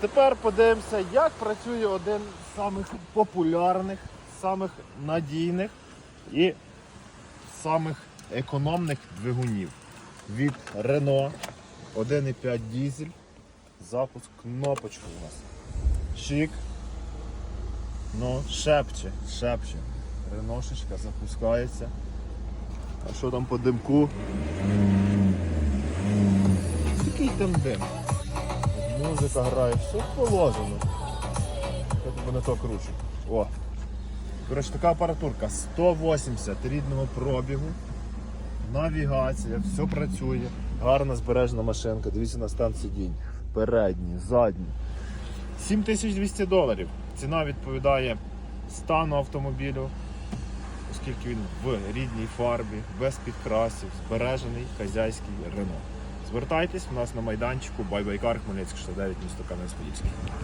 Тепер подивимося, як працює один з самих популярних, самих надійних і самих економних двигунів від Renault 1,5 дізель. Запуск кнопочка у нас. Чик. Ну, шепче, шепче. Реношечка запускається. А що там по димку? Який там дим? Музика грає, все положено. Я тебе то кручу. О. Коротше, така апаратурка 180 рідного пробігу. Навігація, все працює. Гарна збережена машинка. Дивіться на стан сидінь. Передні, задні. 7200 доларів. Ціна відповідає стану автомобілю, оскільки він в рідній фарбі, без підкрасів, збережений хазяйський Рено. Звертайтесь у нас на майданчику Байбайкар Хмельницький 69 місто Кам'янець-Подільський.